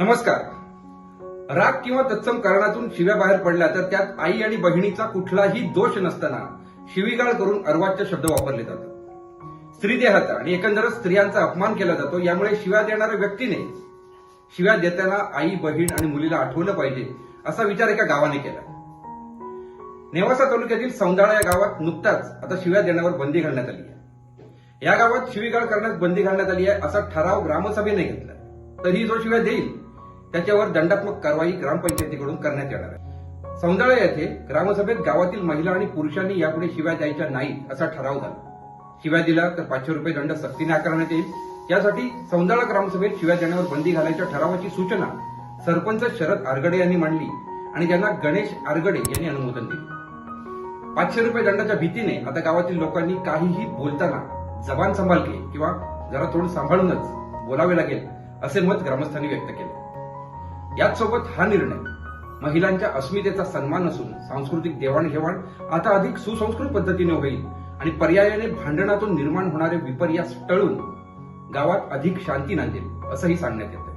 नमस्कार. राग किंवा तत्सम कारणातून शिव्या बाहेर पडल्या तर त्यात आई आणि बहिणीचा कुठलाही दोष नसताना शिवीगाळ करून अर्वाच्य शब्द वापरले जातात. स्त्री देहाचा आणि एकंदरच स्त्रियांचा अपमान केला जातो यामुळे शिव्या देणाऱ्या व्यक्तीने शिव्या देताना आई बहीण आणि मुलीला आठवलं पाहिजे असा विचार एका गावाने केला. नेवासा तालुक्यातील सौंदाळा या गावात नुकताच आता शिव्या देण्यावर बंदी घालण्यात आली आहे. या गावात शिवीगाळ करण्यास बंदी घालण्यात आली आहे असा ठराव ग्रामसभेने घेतला. तरीही जो शिव्या देईल? त्याच्यावर दंडात्मक कारवाई ग्रामपंचायतीकडून करण्यात येणार आहे. सौंदाळा येथे ग्रामसभेत गावातील महिला आणि पुरुषांनी यापुढे शिव्या द्यायच्या नाहीत असा ठराव झाला. शिव्या दिला तर पाचशे रुपये दंड सक्तीने आकारण्यात येईल. यासाठी सौंदाळा ग्रामसभेत शिव्या देण्यावर बंदी घालायच्या ठरावाची सूचना सरपंच शरद आरगडे यांनी मांडली आणि त्यांना गणेश आरगडे यांनी अनुमोदन दिले. पाचशे रुपये दंडाच्या भीतीने आता गावातील लोकांनी काहीही बोलताना जबान सांभाळ किंवा जरा थोडं सांभाळूनच बोलावे लागेल असे मत ग्रामस्थांनी व्यक्त केले. याच सोबत हा निर्णय. महिलांच्या अस्मितेचा सन्मान असून सांस्कृतिक देवाणघेवाण आता अधिक सुसंस्कृत पद्धतीने होईल आणि पर्यायाने भांडणातून निर्माण होणारे विपर्यास टळून गावात अधिक शांती नांदेल असंही सांगण्यात येतं